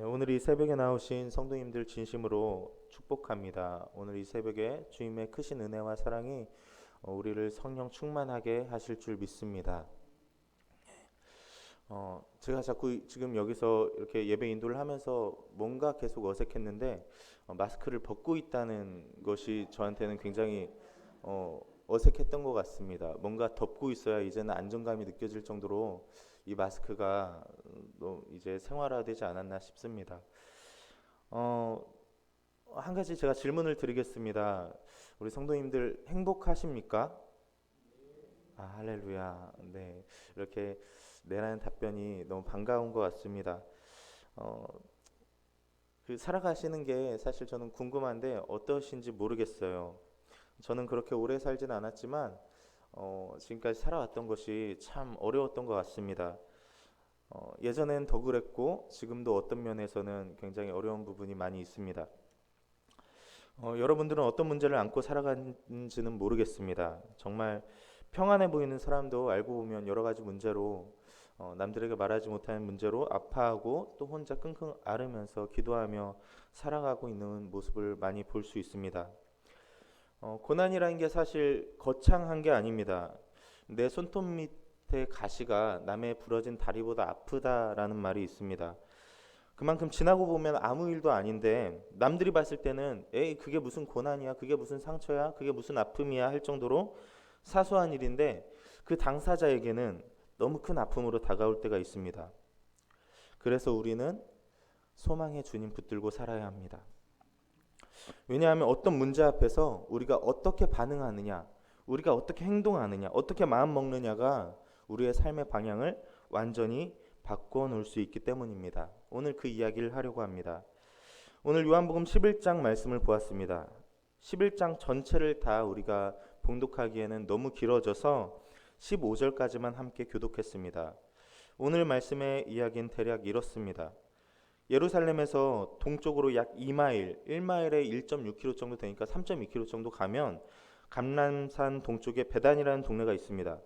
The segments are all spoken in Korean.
네, 오늘 이 새벽에 나오신 성도님들 진심으로 축복합니다. 오늘 이 새벽에 주님의 크신 은혜와 사랑이 어, 우리를 성령 충만하게 하실 줄 믿습니다. 어, 제가 자꾸 지금 여기서 이렇게 예배 인도를 하면서 뭔가 계속 어색했는데 어, 마스크를 벗고 있다는 것이 저한테는 굉장히 어, 어색했던 것 같습니다. 뭔가 덮고 있어야 이제는 안정감이 느껴질 정도로 이 마스크가 어, 이제 생활화되지 않았나 싶습니다. 어, 한 가지 제가 질문을 드리겠습니다. 우리 성도님들 행복하십니까? 아, 할렐루야. 네. 이렇게 내라는 답변이 너무 반가운 것 같습니다. 어, 그 살아가시는 게 사실 저는 궁금한데 어떠신지 모르겠어요. 저는 그렇게 오래 살진 않았지만 어, 지금까지 살아왔던 것이 참 어려웠던 것 같습니다. 어, 예전엔 더 그랬고 지금도 어떤 면에서는 굉장히 어려운 부분이 많이 있습니다. 어, 여러분들은 어떤 문제를 안고 살아가는지는 모르겠습니다. 정말 평안해 보이는 사람도 알고 보면 여러 가지 문제로 어, 남들에게 말하지 못하는 문제로 아파하고 또 혼자 끙끙 앓으면서 기도하며 살아가고 있는 모습을 많이 볼 수 있습니다. 어, 고난이라는 게 사실 거창한 게 아닙니다. 내 손톱 밑에 가시가 남의 부러진 다리보다 아프다라는 말이 있습니다. 그만큼 지나고 보면 아무 일도 아닌데 남들이 봤을 때는 에이 그게 무슨 고난이야, 그게 무슨 상처야, 그게 무슨 아픔이야 할 정도로 사소한 일인데 그 당사자에게는 너무 큰 아픔으로 다가올 때가 있습니다. 그래서 우리는 소망의 주님 붙들고 살아야 합니다. 왜냐하면 어떤 문제 앞에서 우리가 어떻게 반응하느냐, 우리가 어떻게 행동하느냐, 어떻게 마음 먹느냐가 우리의 삶의 방향을 완전히 바꿔 놓을 수 있기 때문입니다. 오늘 그 이야기를 하려고 합니다. 오늘 요한복음 11장 말씀을 보았습니다. 11장 전체를 다 우리가 봉독하기에는 너무 길어져서 15절까지만 함께 교독했습니다. 오늘 말씀의 이야기는 대략 이렇습니다. 예루살렘에서 동쪽으로 약 2마일, 1마일에 1.6km 정도 되니까 3.2km 정도 가면 감람산 동쪽에 베단이라는 동네가 있습니다.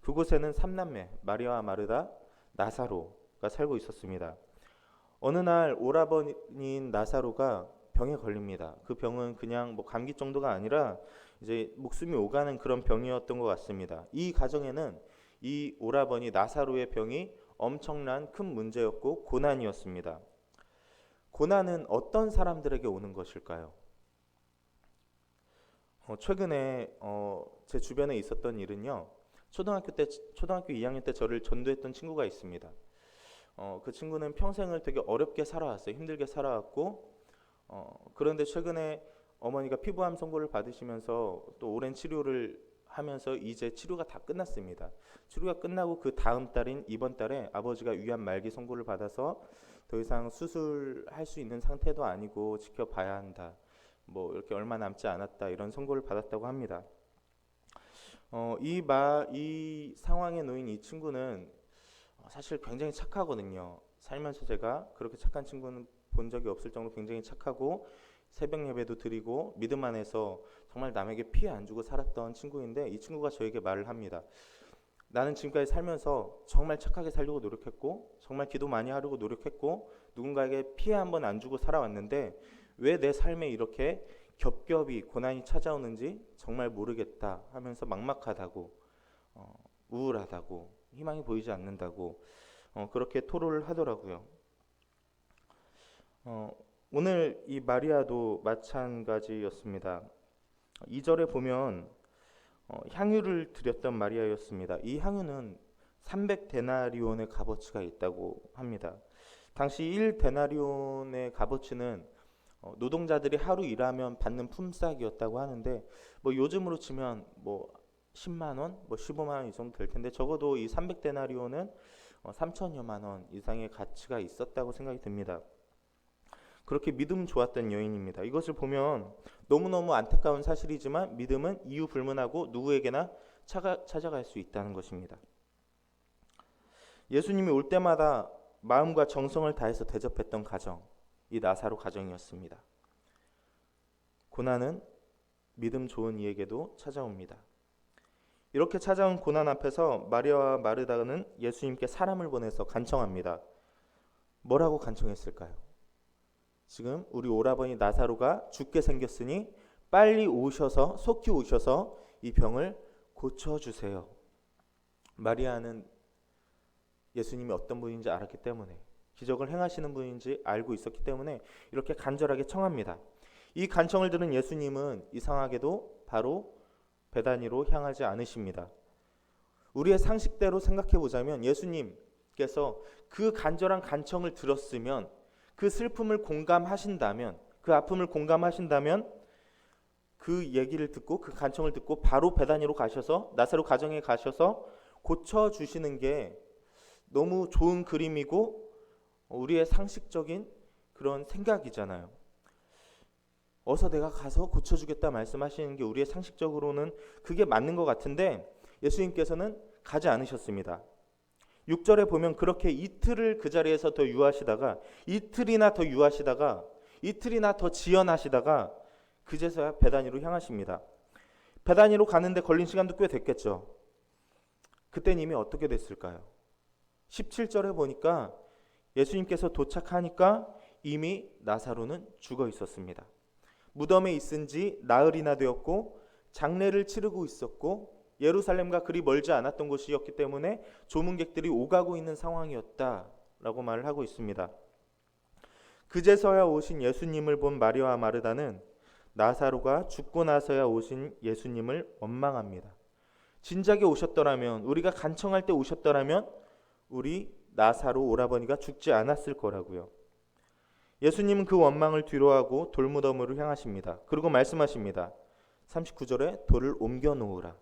그곳에는 삼남매 마리아와 마르다, 나사로가 살고 있었습니다. 어느 날 오라버니인 나사로가 병에 걸립니다. 그 병은 그냥 뭐 감기 정도가 아니라 이제 목숨이 오가는 그런 병이었던 것 같습니다. 이 가정에는 이 오라버니 나사로의 병이 엄청난 큰 문제였고 고난이었습니다. 고난은 어떤 사람들에게 오는 것일까요? 어, 최근에 어, 제 주변에 있었던 일은요. 초등학교 때 초등학교 2학년 때 저를 전도했던 친구가 있습니다. 어, 그 친구는 평생을 되게 어렵게 살아왔어요. 힘들게 살아왔고 어, 그런데 최근에 어머니가 피부암 선고를 받으시면서 또 오랜 치료를 하면서 이제 치료가 다 끝났습니다. 치료가 끝나고 그 다음 달인 이번 달에 아버지가 위암 말기 선고를 받아서 더 이상 수술할 수 있는 상태도 아니고 지켜봐야 한다. 뭐 이렇게 얼마 남지 않았다 이런 선고를 받았다고 합니다. 어, 이, 마, 이 상황에 놓인 이 친구는 사실 굉장히 착하거든요. 살면서 제가 그렇게 착한 친구는 본 적이 없을 정도로 굉장히 착하고 새벽 예배도 드리고 믿음 안에서 정말 남에게 피해 안 주고 살았던 친구인데 이 친구가 저에게 말을 합니다. 나는 지금까지 살면서 정말 착하게 살려고 노력했고 정말 기도 많이 하려고 노력했고 누군가에게 피해 한 번 안 주고 살아왔는데 왜 내 삶에 이렇게 겹겹이 고난이 찾아오는지 정말 모르겠다 하면서 막막하다고 어, 우울하다고 희망이 보이지 않는다고 어, 그렇게 토로를 하더라고요. 어, 오늘 이 마리아도 마찬가지였습니다. 2절에 보면 어, 향유를 드렸던 마리아였습니다. 이 향유는 300데나리온의 값어치가 있다고 합니다. 당시 1데나리온의 값어치는 어, 노동자들이 하루 일하면 받는 품삯이었다고 하는데 뭐 요즘으로 치면 뭐 10만 원, 뭐 15만 원 이 정도 될 텐데 적어도 이 300데나리온은 어, 3천여만 원 이상의 가치가 있었다고 생각이 듭니다. 그렇게 믿음 좋았던 여인입니다. 이것을 보면 너무너무 안타까운 사실이지만 믿음은 이유 불문하고 누구에게나 차가, 찾아갈 수 있다는 것입니다. 예수님이 올 때마다 마음과 정성을 다해서 대접했던 가정, 이 나사로 가정이었습니다. 고난은 믿음 좋은 이에게도 찾아옵니다. 이렇게 찾아온 고난 앞에서 마리아와 마르다는 예수님께 사람을 보내서 간청합니다. 뭐라고 간청했을까요? 지금 우리 오라버니 나사로가 죽게 생겼으니 빨리 오셔서 속히 오셔서 이 병을 고쳐 주세요. 마리아는 예수님이 어떤 분인지 알았기 때문에 기적을 행하시는 분인지 알고 있었기 때문에 이렇게 간절하게 청합니다. 이 간청을 들은 예수님은 이상하게도 바로 베다니로 향하지 않으십니다. 우리의 상식대로 생각해 보자면 예수님께서 그 간절한 간청을 들었으면 그 슬픔을 공감하신다면 그 아픔을 공감하신다면 그 얘기를 듣고 그 간청을 듣고 바로 베다니로 가셔서 나사로 가정에 가셔서 고쳐 주시는 게 너무 좋은 그림이고 우리의 상식적인 그런 생각이잖아요. 어서 내가 가서 고쳐주겠다 말씀하시는 게 우리의 상식적으로는 그게 맞는 것 같은데 예수님께서는 가지 않으셨습니다. 6절에 보면 그렇게 이틀을 그 자리에서 더 유하시다가 이틀이나 더 유하시다가 이틀이나 더 지연하시다가 그제서야 베다니로 향하십니다. 베다니로 가는데 걸린 시간도 꽤 됐겠죠. 그땐 이미 어떻게 됐을까요? 17절에 보니까 예수님께서 도착하니까 이미 나사로는 죽어 있었습니다. 무덤에 있은 지 나흘이나 되었고 장례를 치르고 있었고 예루살렘과 그리 멀지 않았던 곳이었기 때문에 조문객들이 오가고 있는 상황이었다라고 말을 하고 있습니다. 그제서야 오신 예수님을 본 마리아와 마르다는 나사로가 죽고 나서야 오신 예수님을 원망합니다. 진작에 오셨더라면 우리가 간청할 때 오셨더라면 우리 나사로 오라버니가 죽지 않았을 거라고요. 예수님은 그 원망을 뒤로하고 돌무덤으로 향하십니다. 그리고 말씀하십니다. 39절에 돌을 옮겨 놓으라.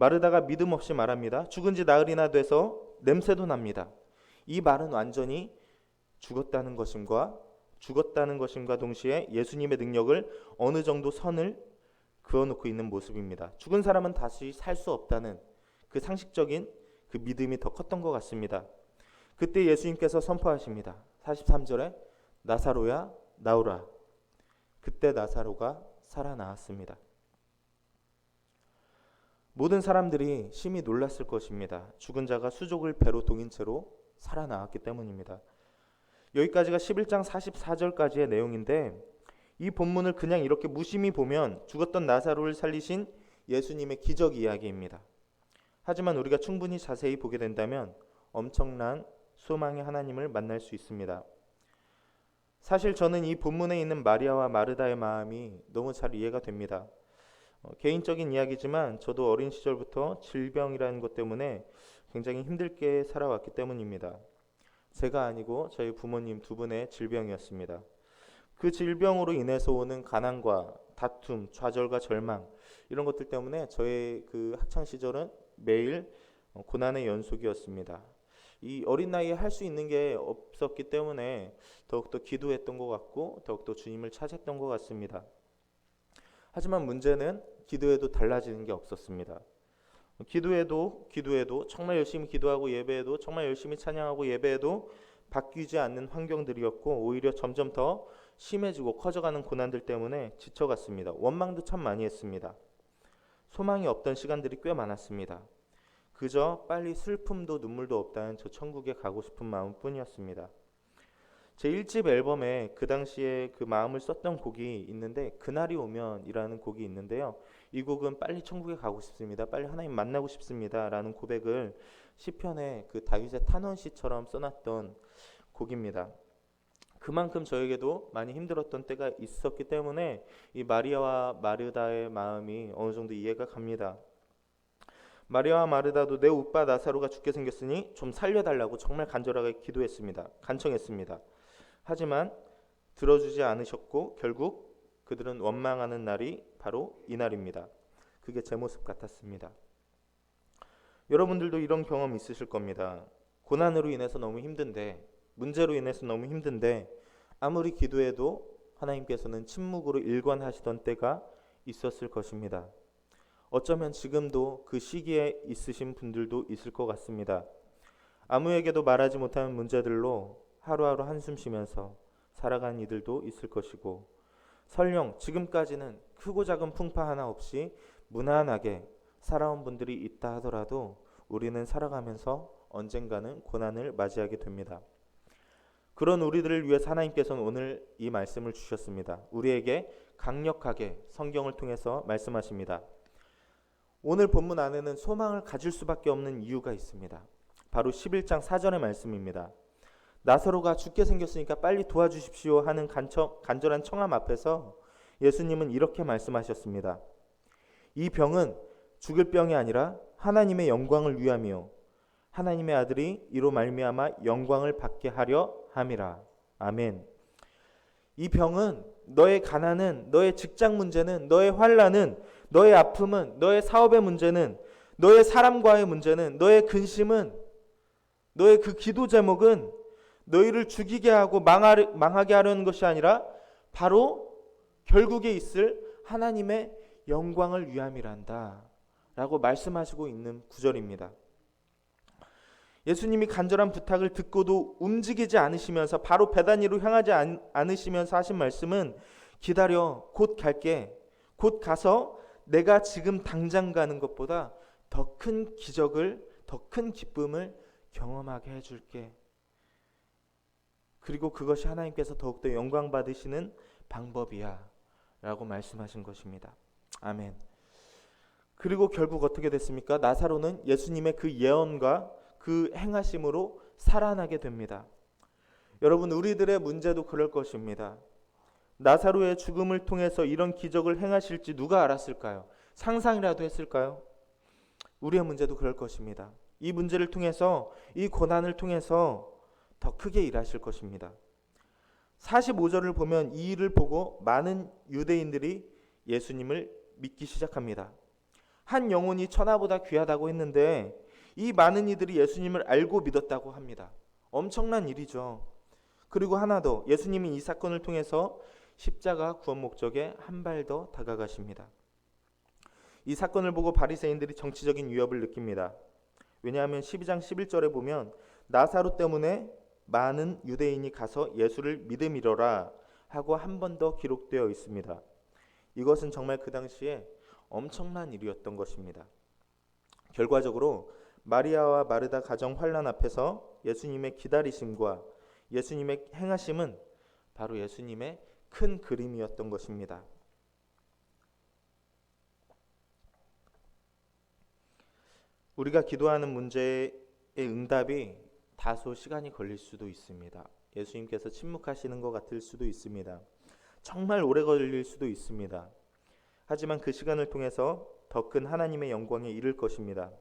마르다가 믿음 없이 말합니다. 죽은 지 나흘이나 돼서 냄새도 납니다. 이 말은 완전히 죽었다는 것임과 죽었다는 것임과 동시에 예수님의 능력을 어느 정도 선을 그어놓고 있는 모습입니다. 죽은 사람은 다시 살 수 없다는 그 상식적인 그 믿음이 더 컸던 것 같습니다. 그때 예수님께서 선포하십니다. 43절에 나사로야 나오라. 그때 나사로가 살아나왔습니다. 모든 사람들이 심히 놀랐을 것입니다. 죽은 자가 수족을 배로 동인 채로 살아나왔기 때문입니다. 여기까지가 11장 44절까지의 내용인데 이 본문을 그냥 이렇게 무심히 보면 죽었던 나사로를 살리신 예수님의 기적 이야기입니다. 하지만 우리가 충분히 자세히 보게 된다면 엄청난 소망의 하나님을 만날 수 있습니다. 사실 저는 이 본문에 있는 마리아와 마르다의 마음이 너무 잘 이해가 됩니다. 어, 개인적인 이야기지만 저도 어린 시절부터 질병이라는 것 때문에 굉장히 힘들게 살아왔기 때문입니다. 제가 아니고 저희 부모님 두 분의 질병이었습니다. 그 질병으로 인해서 오는 가난과 다툼, 좌절과 절망 이런 것들 때문에 저의 그 학창 시절은 매일 고난의 연속이었습니다. 이 어린 나이에 할 수 있는 게 없었기 때문에 더욱더 기도했던 것 같고 더욱더 주님을 찾았던 것 같습니다. 하지만 문제는 기도에도 달라지는 게 없었습니다. 기도해도 기도해도 정말 열심히 기도하고 예배해도 정말 열심히 찬양하고 예배해도 바뀌지 않는 환경들이었고 오히려 점점 더 심해지고 커져가는 고난들 때문에 지쳐갔습니다. 원망도 참 많이 했습니다. 소망이 없던 시간들이 꽤 많았습니다. 그저 빨리 슬픔도 눈물도 없다는 저 천국에 가고 싶은 마음뿐이었습니다. 제 1집 앨범에 그 당시에 그 마음을 썼던 곡이 있는데 그날이 오면이라는 곡이 있는데요. 이 곡은 빨리 천국에 가고 싶습니다. 빨리 하나님 만나고 싶습니다라는 고백을 시편의 그 다윗의 탄원 시처럼 써놨던 곡입니다. 그만큼 저에게도 많이 힘들었던 때가 있었기 때문에 이 마리아와 마르다의 마음이 어느 정도 이해가 갑니다. 마리아와 마르다도 내 오빠 나사로가 죽게 생겼으니 좀 살려달라고 정말 간절하게 기도했습니다. 간청했습니다. 하지만 들어주지 않으셨고 결국 그들은 원망하는 날이 바로 이 날입니다. 그게 제 모습 같았습니다. 여러분들도 이런 경험 있으실 겁니다. 고난으로 인해서 너무 힘든데 문제로 인해서 너무 힘든데 아무리 기도해도 하나님께서는 침묵으로 일관하시던 때가 있었을 것입니다. 어쩌면 지금도 그 시기에 있으신 분들도 있을 것 같습니다. 아무에게도 말하지 못하는 문제들로 하루하루 한숨 쉬면서 살아간 이들도 있을 것이고 설령 지금까지는 크고 작은 풍파 하나 없이 무난하게 살아온 분들이 있다 하더라도 우리는 살아가면서 언젠가는 고난을 맞이하게 됩니다. 그런 우리들을 위해서 하나님께서는 오늘 이 말씀을 주셨습니다. 우리에게 강력하게 성경을 통해서 말씀하십니다. 오늘 본문 안에는 소망을 가질 수밖에 없는 이유가 있습니다. 바로 11장 4절의 말씀입니다. 나사로가 죽게 생겼으니까 빨리 도와주십시오 하는 간절한 청함 앞에서 예수님은 이렇게 말씀하셨습니다. 이 병은 죽을 병이 아니라 하나님의 영광을 위함이요 하나님의 아들이 이로 말미암아 영광을 받게 하려 함이라. 아멘. 이 병은 너의 가난은 너의 직장 문제는 너의 환란은 너의 아픔은 너의 사업의 문제는 너의 사람과의 문제는 너의 근심은 너의 그 기도 제목은 너희를 죽이게 하고 망하, 망하게 하려는 것이 아니라 바로 결국에 있을 하나님의 영광을 위함이란다. 라고 말씀하시고 있는 구절입니다. 예수님이 간절한 부탁을 듣고도 움직이지 않으시면서 바로 베다니로 향하지 않, 않으시면서 하신 말씀은 기다려 곧 갈게 곧 가서 내가 지금 당장 가는 것보다 더 큰 기적을 더 큰 기쁨을 경험하게 해줄게 그리고 그것이 하나님께서 더욱더 영광 받으시는 방법이야 라고 말씀하신 것입니다 아멘 그리고 결국 어떻게 됐습니까? 나사로는 예수님의 그 예언과 그 행하심으로 살아나게 됩니다. 여러분 우리들의 문제도 그럴 것입니다. 나사로의 죽음을 통해서 이런 기적을 행하실지 누가 알았을까요? 상상이라도 했을까요? 우리의 문제도 그럴 것입니다. 이 문제를 통해서 이 고난을 통해서 더 크게 일하실 것입니다. 45절을 보면 이 일을 보고 많은 유대인들이 예수님을 믿기 시작합니다. 한 영혼이 천하보다 귀하다고 했는데 이 많은 이들이 예수님을 알고 믿었다고 합니다. 엄청난 일이죠. 그리고 하나 더 예수님이 이 사건을 통해서 십자가 구원 목적에 한 발 더 다가가십니다. 이 사건을 보고 바리새인들이 정치적인 위협을 느낍니다. 왜냐하면 12장 11절에 보면 나사로 때문에 많은 유대인이 가서 예수를 믿음이러라 하고 한 번 더 기록되어 있습니다. 이것은 정말 그 당시에 엄청난 일이었던 것입니다. 결과적으로 마리아와 마르다 가정 환란 앞에서 예수님의 기다리심과 예수님의 행하심은 바로 예수님의 큰 그림이었던 것입니다. 우리가 기도하는 문제의 응답이 다소 시간이 걸릴 수도 있습니다. 예수님께서 침묵하시는 것 같을 수도 있습니다. 정말 오래 걸릴 수도 있습니다. 하지만 그 시간을 통해서 더 큰 하나님의 영광에 이를 것입니다.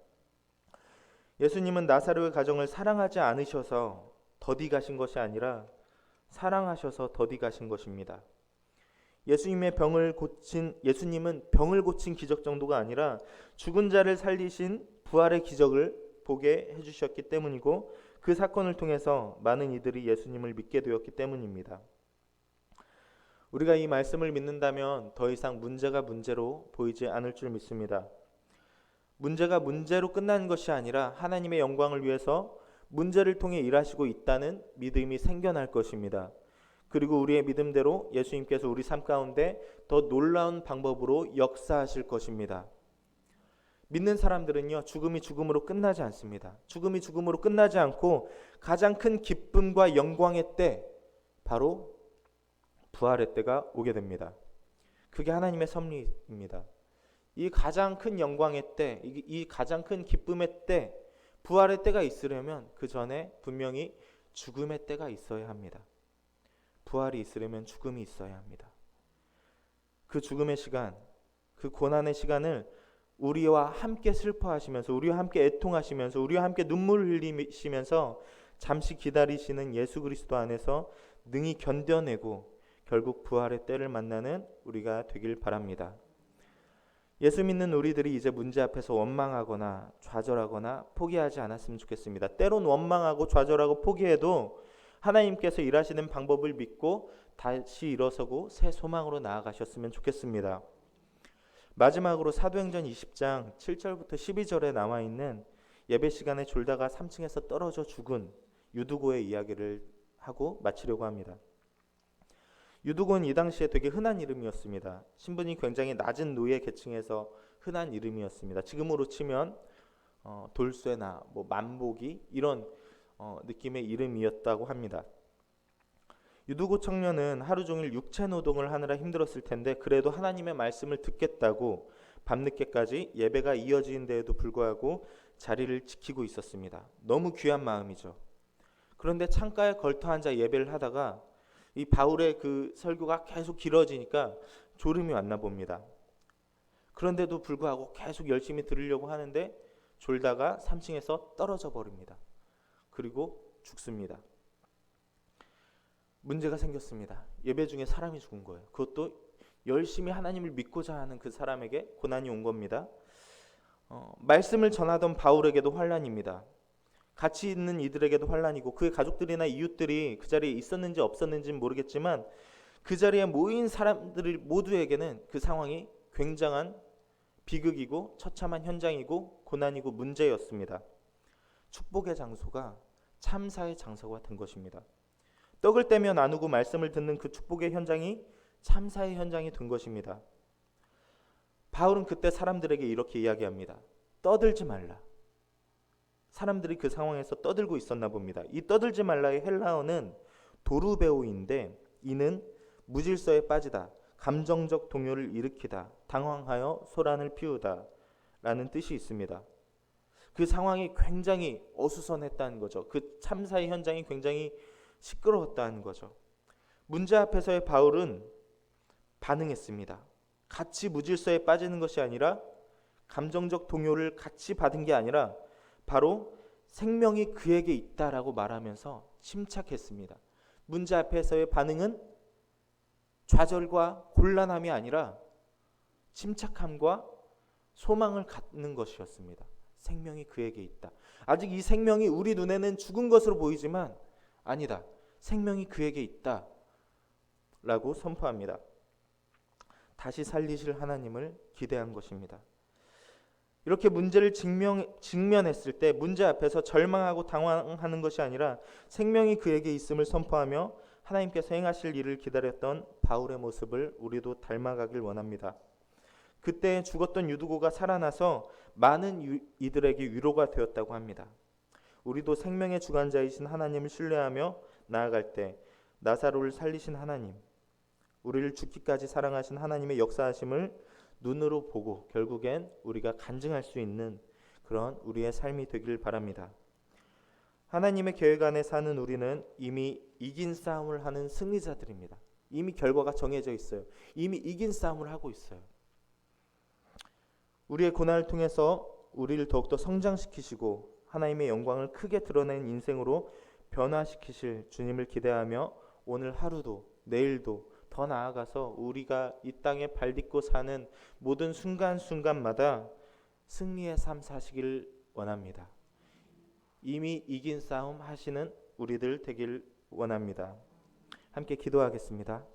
예수님은 나사로의 가정을 사랑하지 않으셔서 더디 가신 것이 아니라 사랑하셔서 더디 가신 것입니다. 예수님의 병을 고친 예수님은 병을 고친 기적 정도가 아니라 죽은 자를 살리신 부활의 기적을 보게 해 주셨기 때문이고 그 사건을 통해서 많은 이들이 예수님을 믿게 되었기 때문입니다. 우리가 이 말씀을 믿는다면 더 이상 문제가 문제로 보이지 않을 줄 믿습니다. 문제가 문제로 끝나는 것이 아니라 하나님의 영광을 위해서 문제를 통해 일하시고 있다는 믿음이 생겨날 것입니다. 그리고 우리의 믿음대로 예수님께서 우리 삶 가운데 더 놀라운 방법으로 역사하실 것입니다. 믿는 사람들은요, 죽음이 죽음으로 끝나지 않습니다. 죽음이 죽음으로 끝나지 않고 가장 큰 기쁨과 영광의 때, 바로 부활의 때가 오게 됩니다. 그게 하나님의 섭리입니다. 이 가장 큰 영광의 때, 이 가장 큰 기쁨의 때, 부활의 때가 있으려면 그 전에 분명히 죽음의 때가 있어야 합니다. 부활이 있으려면 죽음이 있어야 합니다. 그 죽음의 시간, 그 고난의 시간을 우리와 함께 슬퍼하시면서 우리와 함께 애통하시면서 우리와 함께 눈물 흘리시면서 잠시 기다리시는 예수 그리스도 안에서 능히 견뎌내고 결국 부활의 때를 만나는 우리가 되길 바랍니다. 예수 믿는 우리들이 이제 문제 앞에서 원망하거나 좌절하거나 포기하지 않았으면 좋겠습니다. 때론 원망하고 좌절하고 포기해도 하나님께서 일하시는 방법을 믿고 다시 일어서고 새 소망으로 나아가셨으면 좋겠습니다. 마지막으로 사도행전 20장 7절부터 12절에 나와 있는 예배 시간에 졸다가 3층에서 떨어져 죽은 유두고의 이야기를 하고 마치려고 합니다. 유두고는 이 당시에 되게 흔한 이름이었습니다. 신분이 굉장히 낮은 노예 계층에서 흔한 이름이었습니다. 지금으로 치면 어, 돌쇠나 뭐 만복이 이런 어, 느낌의 이름이었다고 합니다. 유두고 청년은 하루 종일 육체 노동을 하느라 힘들었을 텐데 그래도 하나님의 말씀을 듣겠다고 밤늦게까지 예배가 이어지는 데에도 불구하고 자리를 지키고 있었습니다. 너무 귀한 마음이죠. 그런데 창가에 걸터 앉아 예배를 하다가 이 바울의 그 설교가 계속 길어지니까 졸음이 왔나 봅니다. 그런데도 불구하고 계속 열심히 들으려고 하는데 졸다가 3층에서 떨어져 버립니다. 그리고 죽습니다. 문제가 생겼습니다. 예배 중에 사람이 죽은 거예요. 그것도 열심히 하나님을 믿고자 하는 그 사람에게 고난이 온 겁니다. 어, 말씀을 전하던 바울에게도 환란입니다. 같이 있는 이들에게도 환란이고 그의 가족들이나 이웃들이 그 자리에 있었는지 없었는지는 모르겠지만 그 자리에 모인 사람들 모두에게는 그 상황이 굉장한 비극이고 처참한 현장이고 고난이고 문제였습니다. 축복의 장소가 참사의 장소가 된 것입니다. 떡을 떼며 나누고 말씀을 듣는 그 축복의 현장이 참사의 현장이 된 것입니다. 바울은 그때 사람들에게 이렇게 이야기합니다. 떠들지 말라. 사람들이 그 상황에서 떠들고 있었나 봅니다. 이 떠들지 말라의 헬라어는 도르베오인데 이는 무질서에 빠지다, 감정적 동요를 일으키다, 당황하여 소란을 피우다 라는 뜻이 있습니다. 그 상황이 굉장히 어수선했다는 거죠. 그 참사의 현장이 굉장히 시끄러웠다는 거죠. 문제 앞에서의 바울은 반응했습니다. 같이 무질서에 빠지는 것이 아니라 감정적 동요를 같이 받은 게 아니라 바로 생명이 그에게 있다라고 말하면서 침착했습니다. 문제 앞에서의 반응은 좌절과 곤란함이 아니라 침착함과 소망을 갖는 것이었습니다. 생명이 그에게 있다. 아직 이 생명이 우리 눈에는 죽은 것으로 보이지만 아니다. 생명이 그에게 있다. 라고 선포합니다. 다시 살리실 하나님을 기대한 것입니다. 이렇게 문제를 직면, 직면했을 때 문제 앞에서 절망하고 당황하는 것이 아니라 생명이 그에게 있음을 선포하며 하나님께서 행하실 일을 기다렸던 바울의 모습을 우리도 닮아가길 원합니다. 그때 죽었던 유두고가 살아나서 많은 유, 이들에게 위로가 되었다고 합니다. 우리도 생명의 주관자이신 하나님을 신뢰하며 나아갈 때 나사로를 살리신 하나님, 우리를 죽기까지 사랑하신 하나님의 역사하심을 눈으로 보고 결국엔 우리가 간증할 수 있는 그런 우리의 삶이 되길 바랍니다. 하나님의 계획 안에 사는 우리는 이미 이긴 싸움을 하는 승리자들입니다. 이미 결과가 정해져 있어요. 이미 이긴 싸움을 하고 있어요. 우리의 고난을 통해서 우리를 더욱더 성장시키시고 하나님의 영광을 크게 드러낸 인생으로 변화시키실 주님을 기대하며 오늘 하루도 내일도 더 나아가서 우리가 이 땅에 발 딛고 사는 모든 순간순간마다 승리의 삶 사시길 원합니다. 이미 이긴 싸움 하시는 우리들 되길 원합니다. 함께 기도하겠습니다.